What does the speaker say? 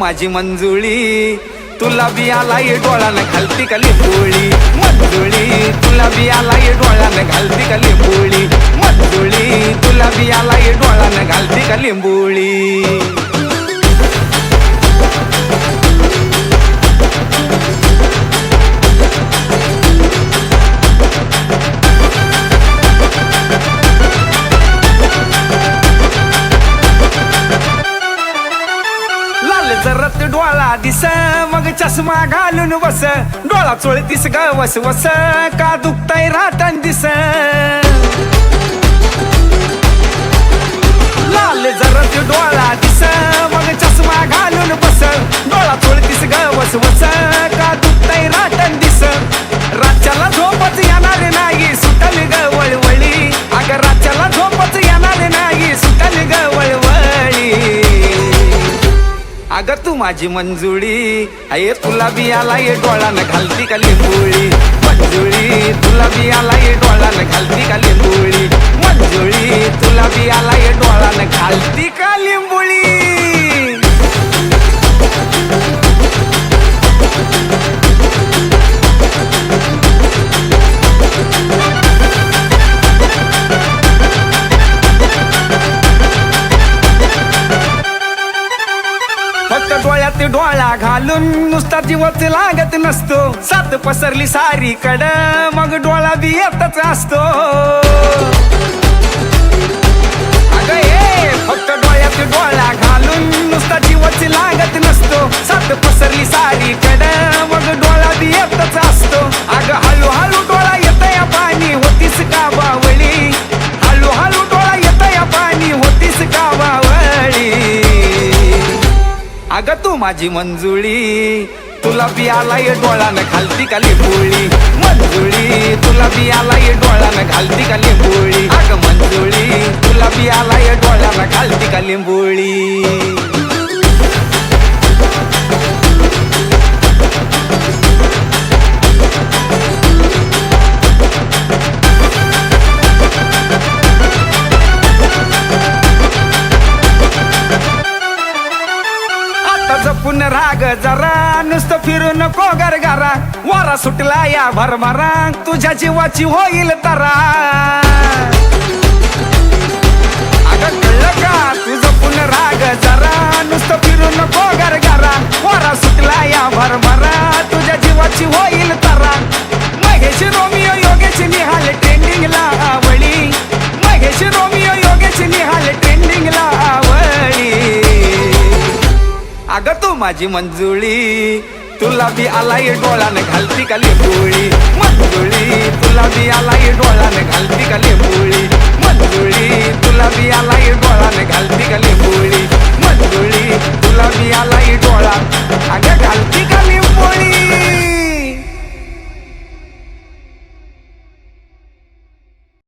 माझी मंजुळी. तुला बी आलाय डोळ्यानं घालती का लिंबोळी मंजुळी तुला बी आलाय डोळ्यानं घालती का लिंबोळी मंजुळी तुला बी आलाय डोळ्यानं घालती का लिंबोळी चष्मा घालून बस डोळा चोळतीस ग वस वस. का दुखताय रातन दिस? माझी मंजुळी. अये तुला बी आलाय डोळ्यानं घालती का लिंबोळी? मंजुळी तुला बी आलाय डोळ्यानं घालती का लिंबोळी? मंजुळी तुला घालून नुसता जीवच लागत नसतो. सात पसरली सारी कड मग डोळा बी येतच असतो. अगं तू माझी मंजुळी. तुला बी आलाय डोळ्यानं घालती का लिंबोळी? मंजुळी तुला बी आलाय डोळ्यानं घालती का लिंबोळी? अग मंजुळी तुला बी आलाय डोळ्यानं घालती का लिंबोळी? ग जरा नुसतं फिरू नको गरगारा वारा सुटला या भरभरा तुझ्या जीवाची होईल तरा. माझी मंजुळी. तुला बी डोळा डोळ्याने घालती काली लेबुळी? मंजुळी तुला बी डोळा डोळ्याने घालती काली लेबुळी? मंजुळी तुला बी डोळा डोळ्याने घालती काली लेबुळी? मंजुळी तुला बी आलाय डोळा अगं घालती काली